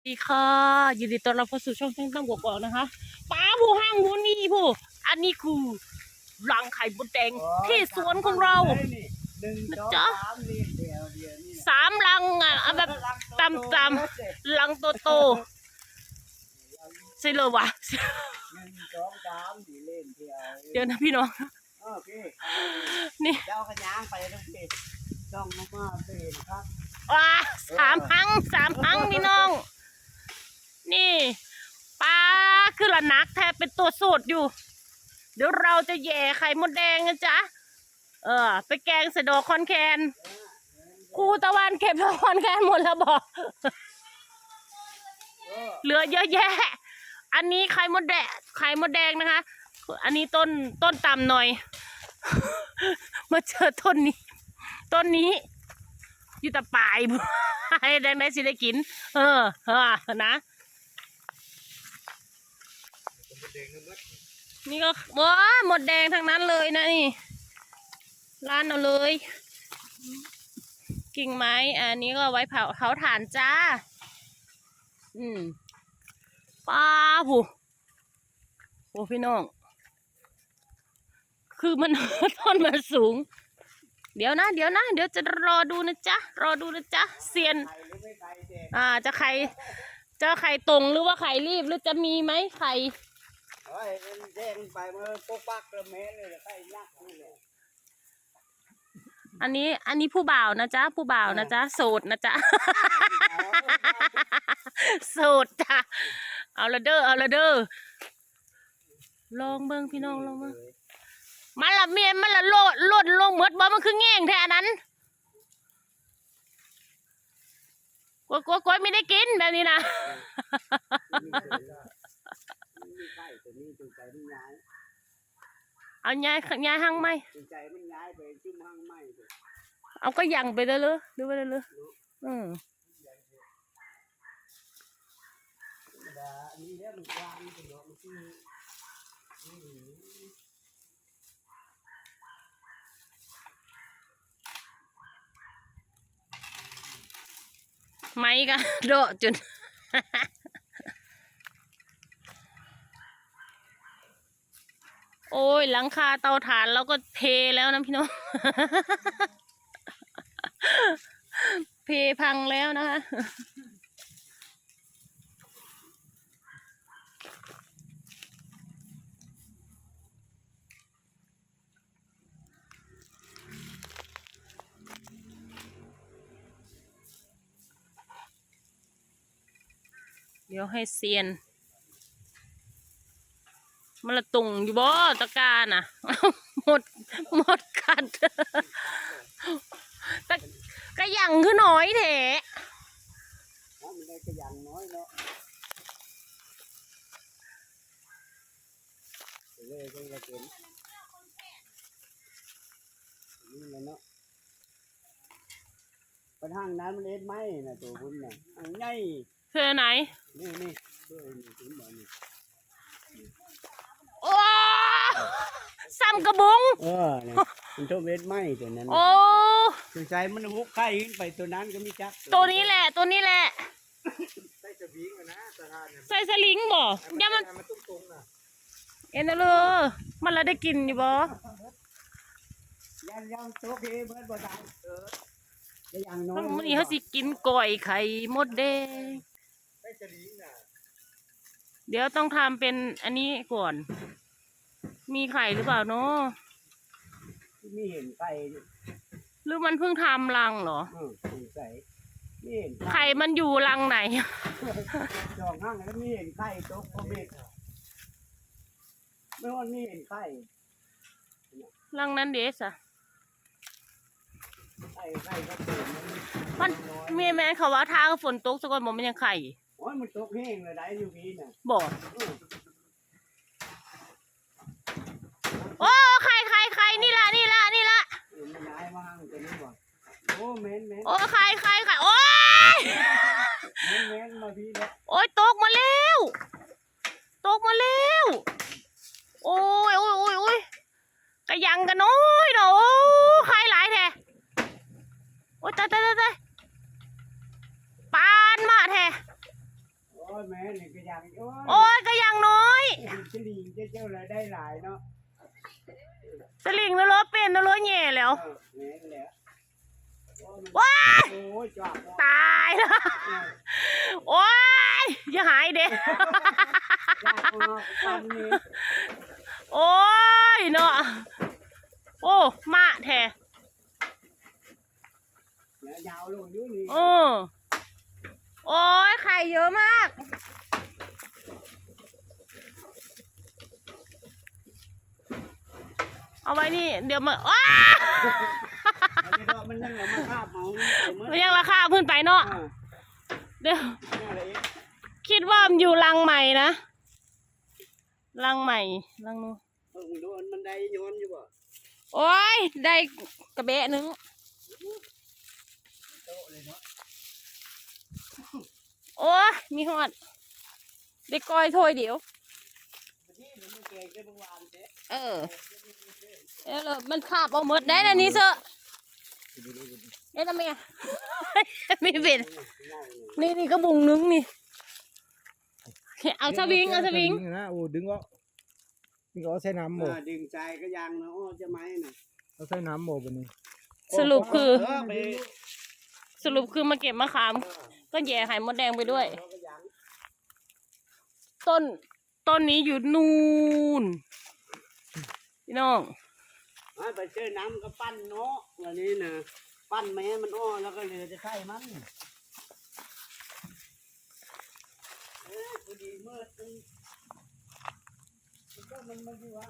สวัสดีค่ะยินดีต้อนรับเข้าสู่ช่องแท่งตั้งกอกๆนะคะป้าผู้ห้างผู้นี่ผู้อันนี้คือรังไข่บดแดงที่สวนของเราหนึ่งสองจ๊ะสามนี่เดียวเดียวนี่สามรังอะเอาแบบตำตำรังโตโตๆใช่เลยวะหนึ่งสองสามนี่เล่นเดียวเดี๋ยวนะพี่น้องโอเคนี่เจ้ากระยางไปทั้งทีต้องมามาเป็นครับว้าสามหังสามหังพี่น้อง นี่ปลาคือละนักแทบเป็นตัวสดอยู่ เดี๋ยวเราจะแย่ไข่มดแดงนะจ๊ะ เออ ไปแกงใส่ดอกคอนแคนครูตะวันเก็บดอกคอนแคนหมดแล้วบอกเหลือเยอะแยะ อันนี้ไข่มดแดงไข่มดแดงนะคะ อันนี้ต้นต้นต่ำหน่อย มาเจอต้นนี้ ต้นนี้อยู่แต่ปลายให้แดงได้สิได้กิน เออเออนะ นี่ก็ว้าหมดแดงทั้งนั้นเลยนะนี่ ร้านเอาเลย กิ่งไม้ อันนี้ก็ไว้เผาเผาถ่านจ้า อืมป้าผู้โอ้พี่น้อง คือมัน ต้นมันสูง เดี๋ยวนะ เดี๋ยวนะ เดี๋ยวจะรอดูนะจ๊ะ รอดูนะจ๊ะ เซียน อ่า จะไข่จะไข่ตรงหรือว่าไข่รีบหรือจะมีไหมไข่ ฮ้ยเด้งไปมันปุ๊บปักกระเมนเลยไข่ยักษ์นี่แหละอันนี้อันนี้ผู้บ่าวนะจ๊ะผู้บ่าวนะจ๊ะโสดนะจ๊ะโสดจ้ะเอาละเด้อเอาละเด้อลองเบิ่งพี่น้องลองเบิ่งมันละเมียนมันละโลดโลดลงหมดบ่มันคือแง่งแท้อันนั้นกลัวกลัวกลัวไม่ได้กินแบบนี้นะ มีไข่ตัวนี้ตัวใจมันย้าย เอาย้ายย้ายห้างไหมตัวใจมันย้ายไปจุ่มห้างไม้เลยเอาก็ยังไปเลยเลยดูไปเลยเลยอืมธรรมดาอันนี้เนี่ยมันกว้างมันเป็นดอกมันคืออืมไม้ก็โดดจน โอ้ยหลังคาเตาถ่านเราก็เทแล้วนะพี่น้อง เพพังแล้วนะคะเดี๋ยวให้เซียน มันละตุงอยู่บ่ตะกร้าน่ะหมดหมดกัดตะกระยังคือน้อยแท้เพราะมันได้กระยังน้อยเนาะเลยก็จะเป็นนี่แหละเนาะไปทางนั้นมันเอ็ดไหมนะตัวคุณน่ะอันใหญ่เพื่อไหน นี่นี่ช่วยนี่ถึงบ่นี่ โอ้ซ้ำกระบุงเออเนี่ยมันตัวเอ็ดไหมตัวนั้นโอ้สงสัยมันหุกไข่ขึ้นไปตัวนั้นก็มีจักตัวนี้แหละ ตัวนี้แหละใส่จะวิ่งนะตาทานเนี่ยใส่สลิงบ่อย่ามันมันตุ้งตรงๆนะเอ็นเอาเลยมันละได้กินอยู่บ่ยังยังโตเคเบิดบ่ได้เออจะยังน้อยมันนี้เขาสิกินก่อยไข่มดแดงใส่จะวิ่งน่ะ เดี๋ยวต้องทำเป็นอันนี้ก่อน มีไข่หรือเปล่าเนาะมีเห็นไข่หรือมันเพิ่งทำรังเหรอเออสงสัยมีเห็นไข่มันอยู่รังไหนจองห้างแล้วมีเห็นไข่ตกก็เม็ดไม่ว่ามีเห็นไข่รังนั้นเดสอะไข่ไข่ก็เต็มมันน้อยมีแม่นเขาว่าทางฝนตกสะก่อนบอกมันยังไข่ โอ้ยมันตกแห้งเลยได้อยู่พี่น่ะบอกเออโอ้ไข่ไข่ไข่นี่ละนี่ละนี่ละเห็นมันย้ายมาห้างตัวนี้บ่โอ้แม่นแม่นโอ้ไข่ไข่ไข่โอ้ยแม่นแม่นมาพี่แล้วโอ้ยตกมาแล้วตกมาแล้วโอ้ยโอ้ยโอ้ยโอ้ยกระยังกันน้อยเนาะโอ้ไข่หลายแท้โอ้ยตายตายตายตายปานมาแท้ ยแม่นี่ก็ยังโอ้โอ้ยก็ยังน้อยยจะดีจะเจ้าเลยได้หลายเนาะสลิงแล้วรถเป็นแล้วรถแย่แล้ว เออแม่นแหละว้าย โอ้ยจอบตายแล้วโอ้ยอย่าหายเด้ยากออกปันนี่โอ้ยเนาะโอ้มาแท้ เดี๋ยวยาวลงอยู่นี่ เออ โอ้ยไข่เยอะมาก เอาไว้นี่ เดี๋ยวมาอ้าอันนี้ก็มันยังเอามาคาบเอาเอามามันยังราคาขึ้นไปเนาะอ่าเดี๋ยวเนี่ยอะไรอีกคิดว่ามันอยู่รังใหม่นะ รังใหม่รังนู้นเพิ่งโดนมันได้ย้อนอยู่บ่โอ้ย ได้กระเบะหนึงโตะเลยเนาะ โอ้ยมีหอดได้ก้อยถ้วยเดียวที่มันเก่งได้บางวันเด้เออเออแล้วมันขาบเอาหมดได้นะนี่เซอะเอ๊ะทำไมอะไม่เป็นนี่นี่ก็บุงนึงนี่เอาสวิงเอาสวิงนะโอ้ดึงก็ดึงก็เอาใส่น้ำหมอ่าดึงใจก็ยังนะโอ้จะไหมน่ะเอาใส่น้ำหมบันนี้สรุปคือเออไปสรุปคือมาเก็บมะขาม ก็แย่ไข่มดแดงไปด้วยเออก็ยังต้นต้นนี้อยู่นู่นพี่น้องอ่าไปเจอน้ำก็ปั้นเนาะวันนี้นะปั้นแม่มันอ้อแล้วก็เหลือจะไข่มันเอ้ยพอดีเมื่อมันมันก็มันมันอยู่ว่า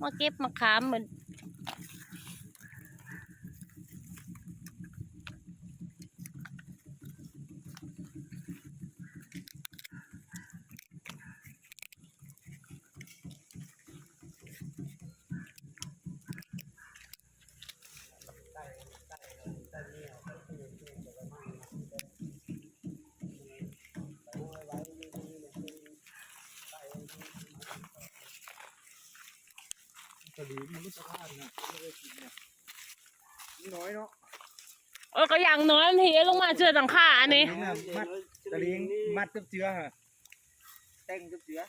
มาเก็บมะขามเหมือน สลีมันไม่สะพานนะไม่ได้กินนะนี่น้อยเนาะเออก็อย่างน้อยมันเทลงมาเจอสังขาอันนี้ มัดสลิงมัดกับเจือฮะแต่งกับเจือ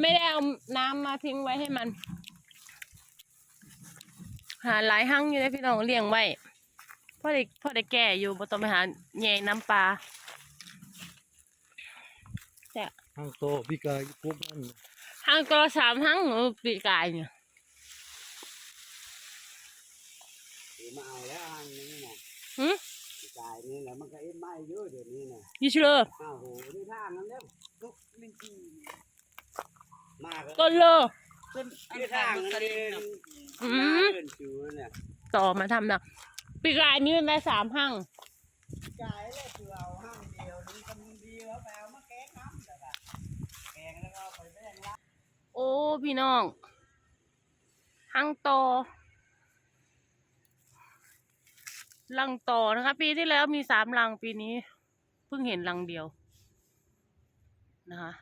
ไม่ได้เอาน้ำมาทิ้งไว้ให้มัน หาหลายหั่งอยู่เลยพี่น้องเลี้ยงไว้ พ่อได้พ่อได้แก่อยู่บ่ต้องไปหาแย่น้ำปลาทางโตพี่กายปุ๊บนั่นหั่งตัวละสามหั่งเออปีกายเนี่ยถือมาเอาแล้วอันนี้นะหึจ่ายนี่แหละมันก็เอ็ดไม่เยอะเดี๋ยวนี้นะอยูเชลออ้าวโหนี่ทางนั้นแล้วลุกลิ้นจีมากต้นเลอนี่ทางนั้นเองอืน้ามเดินชูเนี่ยต่อมาทำนะ ปีกายนี่มันได้สามหั่งจ่ายแล้วคือเอาห้างเดียวนี่ก็มึงดีแล้วไปเอามาแกงน้ำแล้วก็แกงแล้วก็เอาไปแบ่งละโอ้พี่น้องหั่งต่อลังต่อนะคะ ปีที่แล้วมีสามลังปีนี้ เพิ่งเห็นลังเดียวนะคะ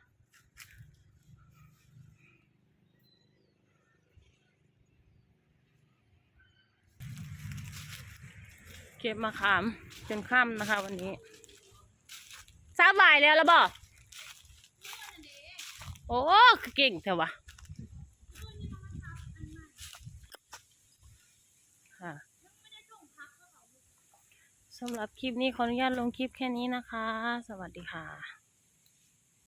เก็บมะขามจนค่ำนะคะ วันนี้ทราบบ่ายแล้วแล้วบอกโอ้เก่งเถอะวะค่ะสำหรับคลิปนี้ขออนุญาตลงคลิปแค่นี้นะคะ สวัสดีค่ะ